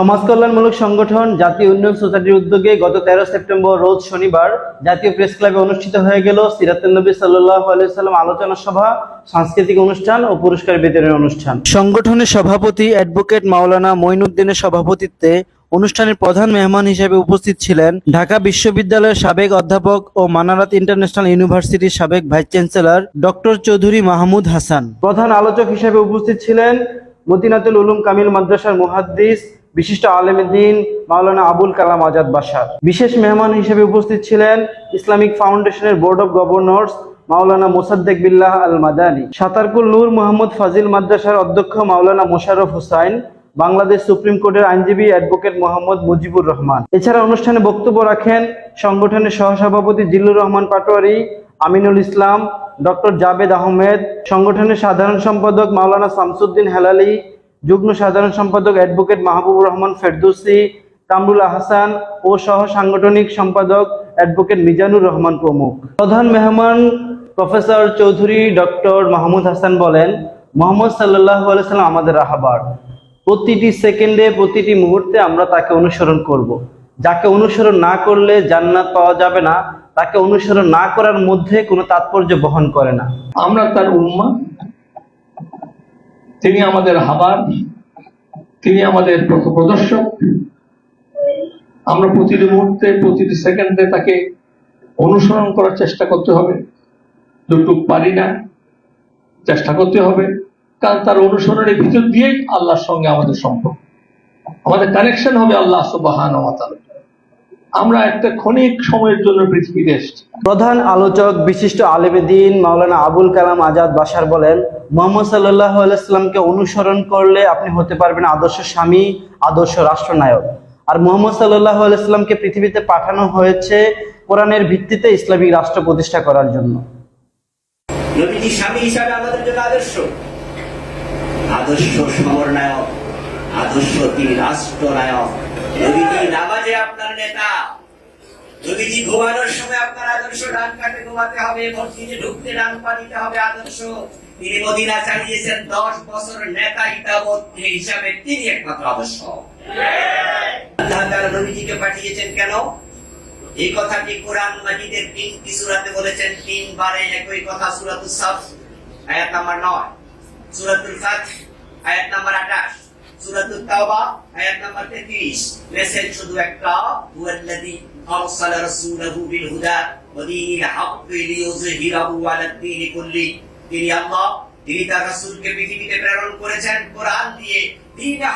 সমাজ কল্যাণমূলক সংগঠন জাতীয় উন্নয়ন সোসাইটির উদ্যোগে গত তেরো সেপ্টেম্বর রোজ শনিবার জাতীয় প্রেস ক্লাবে অনুষ্ঠিত হয়ে গেল সিরাতুল নবী সাল্লাহ আলাইসাল্লাম আলোচনা সভা সাংস্কৃতিক অনুষ্ঠান ও পুরস্কার বিতরণ অনুষ্ঠান। সংগঠনের সভাপতি অ্যাডভোকেট মাওলানা মঈনুদ্দিনের সভাপতিত্বে অনুষ্ঠানের প্রধান মেহমান হিসেবে উপস্থিত ছিলেন ঢাকা বিশ্ববিদ্যালয়ের সাবেক অধ্যাপক ও মানারাত ইন্টারন্যাশনাল ইউনিভার্সিটির সাবেক vice chancellor doctor Chowdhury Mahmud Hasan. প্রধান আলোচক হিসেবে উপস্থিত ছিলেন মতিনাতুল উলুম কামিল মাদ্রাসার মুহাদ্দিস বিশিষ্ট আলেমদ্দিন মাওলানা আবুল কালাম আজাদ বাসার বিশেষ মেহমান হিসেবে উপস্থিত ছিলেন ইসলামিক ফাউন্ডেশনের board of governors Maulana Mosaddek Billah Al Madani Satarkul Noor Mohammad ফাজিল মাদ্রাসার অধ্যক্ষ মাওলানা মোশাররফ হুসাইন, বাংলাদেশ সুপ্রিম কোর্টের আইনজীবী অ্যাডভোকেট মোহাম্মদ মুজিবুর রহমান। এছাড়া অনুষ্ঠানে বক্তব্য রাখেন সংগঠনের সহসভাপতি জিল্লুর রহমান পাটোয়ারি, আমিনুল ইসলাম, ডক্টর জাবেদ আহমেদ, সংগঠনের সাধারণ সম্পাদক মাওলানা শামসুদ্দিন হেলালি যুগ্ম সাধারণ সম্পাদক অ্যাডভোকেট মাহবুবুর রহমান ফেরদৌসি, কামরুল আহসান ও সহ সাংগঠনিক সম্পাদক অ্যাডভোকেট মিজানুর রহমান প্রমুখ। প্রধান মেহমান প্রফেসর চৌধুরী ডক্টর মাহমুদ হাসান বলেন, মোহাম্মদ সাল্লাহ সাল্লাম আমাদের রাহাবার। প্রতিটি সেকেন্ডে, প্রতিটি মুহূর্তে আমরা তাকে অনুসরণ করব। যাকে অনুসরণ না করলে জান্নাত পাওয়া যাবে না, তাকে অনুসরণ না করার মধ্যে কোনো তাৎপর্য বহন করে না। আমরা তার উম্মা। তিনি আমাদের হাবার, তিনি আমাদের প্রদর্শক। আমরা প্রতিটি মুহূর্তে, প্রতিটি সেকেন্ডে তাকে অনুসরণ করার চেষ্টা করতে হবে। যতটুক পারি না, চেষ্টা করতে হবে। কারণ তার অনুসরণের ভিতর দিয়েই আল্লাহর সঙ্গে আমাদের সম্পর্ক। আমাদের কানেকশন হবে আল্লাহ সুবাহান আমরা একটা ক্ষণিক সময়ের জন্য পৃথিবীতে এসেছি। প্রধান আলোচক বিশিষ্ট আলেমেদিন মাওলানা আবুল কালাম আজাদ বাসার বলেন মোহাম্মদ সাল্লাহ আলাইস্লামকে অনুসরণ করলে আপনি হতে পারবেন আদর্শ স্বামী আদর্শ রাষ্ট্রনায়ক। আর মোহাম্মদ সাল্লাহ আলাইস্লামকে পৃথিবীতে পাঠানো হয়েছে কোরআনের ভিত্তিতে ইসলামিক রাষ্ট্র প্রতিষ্ঠা করার জন্য। নবীজি স্বামী হিসাবে আমাদের জন্য আদর্শ? আদর্শ সমরনায়ক আদর্শ তিনি রাষ্ট্রনায়ক। নামাজে আপনার নেতা নবীজি ঘুমানোর সময় আপনার আদর্শ ডান কাটে ঘুমাতে হবে, মসজিদে ঢুকতে ডান পা দিতে হবে আদর্শ, তিনি মদিনা চালিয়েছেন দশ বছর নেতা ইতামধ্যে হিসাবে, তিনি একমাত্র আদর্শ। আল্লাহ তাআলা নবীজিকে পাঠিয়েছেন কেন? এই কথাটি কোরআন মাজিদের তিনটি সূরাতে বলেছেন? তিনবারে একই কথা, সূরাতুস সাফ, আয়াত নাম্বার 9 সূরাতুল ফাত আয়াত নাম্বার 28 তাওবা, আয়াত নাম্বার 33 মেসেজ শুধু একটা, হুয়াল্লাযী আরসালা রাসূলাহু বিল হুদা ওয়া দীনিল লিইয়ুযহিরাহু কুল্লি। তিনি আল্লাহ, তিনি তার রাসূলকে পৃথিবীতে প্রেরণ করেছেন কোরআন দিয়ে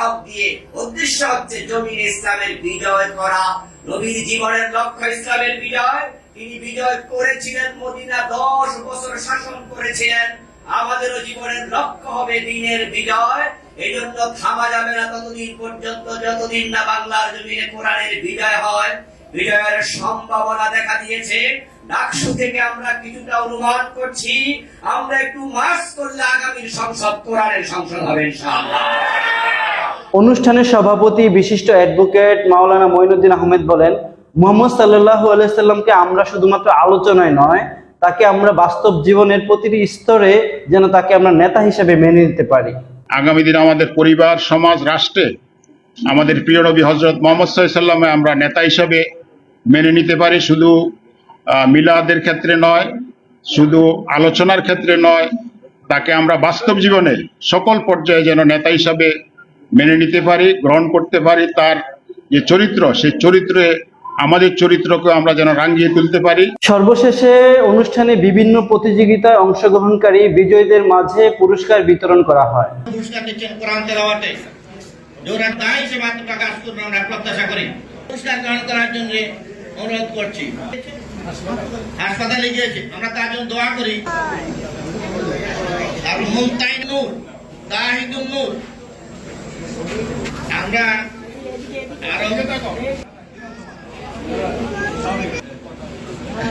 হক দিয়ে। উদ্দেশ্য হচ্ছে জমিন ইসলামের বিজয় করা। নবীর জীবনের লক্ষ্য ইসলামের বিজয়। তিনি বিজয় করেছিলেন, মদিনা দশ বছর শাসন করেছিলেন। আমাদেরও জীবনের লক্ষ্য হবে দিনের বিজয়। এই জন্য থামা যাবে না ততদিন পর্যন্ত, যতদিন না বাংলার জমিনে কোরআনের বিজয় হয়, বিজয়ের সম্ভাবনা দেখা দিয়েছে। ডাকসু থেকে আমরা কিছুটা অনুমান করছি, আমরা একটু করলে আগামীর সংসদ কোরআনের সংসদ হবে অনুষ্ঠানের সভাপতি, বিশিষ্ট অ্যাডভোকেট মাওলানা মঈনুদ্দিন আহমেদ বলেন, মোহাম্মদ সাল্লাহ আলাইসাল্লামকে আমরা শুধুমাত্র আলোচনায় নয়, তাকে আমরা বাস্তব জীবনের প্রতিটি স্তরে যেন তাকে আমরা নেতা হিসেবে মেনে নিতে পারি। আগামী দিনে আমাদের পরিবার, সমাজ, রাষ্ট্রে আমাদের প্রিয় নবী হজরত মোহাম্মদ সাল্লামে আমরা নেতা হিসাবে মেনে নিতে পারি। শুধু মিলাদের ক্ষেত্রে নয়, শুধু আলোচনার ক্ষেত্রে নয়, তাকে আমরা বাস্তব জীবনে সকল পর্যায়ে যেন নেতা হিসাবে মেনে নিতে পারি, গ্রহণ করতে পারি। তার যে চরিত্র, সেই চরিত্রে আমাদের চরিত্রকে আমরা যেন রাঙিয়ে তুলতে পারি। সর্বশেষে অনুষ্ঠানে বিভিন্ন প্রতিযোগিতায় অংশগ্রহণকারী বিজয়ীদের মাঝে পুরস্কার বিতরণ করা হয়। পুরস্কার দিচ্ছেন কোরআন তেলাওয়াতে যারা তাই সে মাত্র প্রকাশ করবেন আমরা প্রত্যাশা করি। পুরস্কার গ্রহণ করার জন্য অনুরোধ করছি। হাসপাতালে গিয়েছে আমরা তার জন্য দোয়া করি। আর মুমতাইন নূর তাহিদুল নূর। আমরা আরও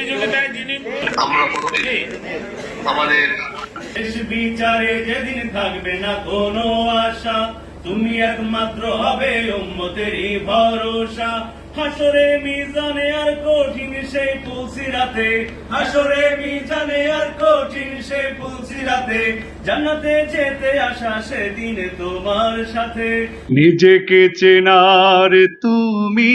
প্রতিযোগিতায় যিনি আমরা প্রতি আমাদের বিচারে যেদিন থাকবে না কোনো আশা তুমি একমাত্র হবে উম্মতেরই ভরসা। হাসরে মিজানে আর কঠিন সেই পুলসিরাতে হাসরে মিজানে আর কঠিন সেই পুলসিরাতে জান্নাতে যেতে আসা সেদিনে তোমার সাথে। নিজেকে চেনার তুমি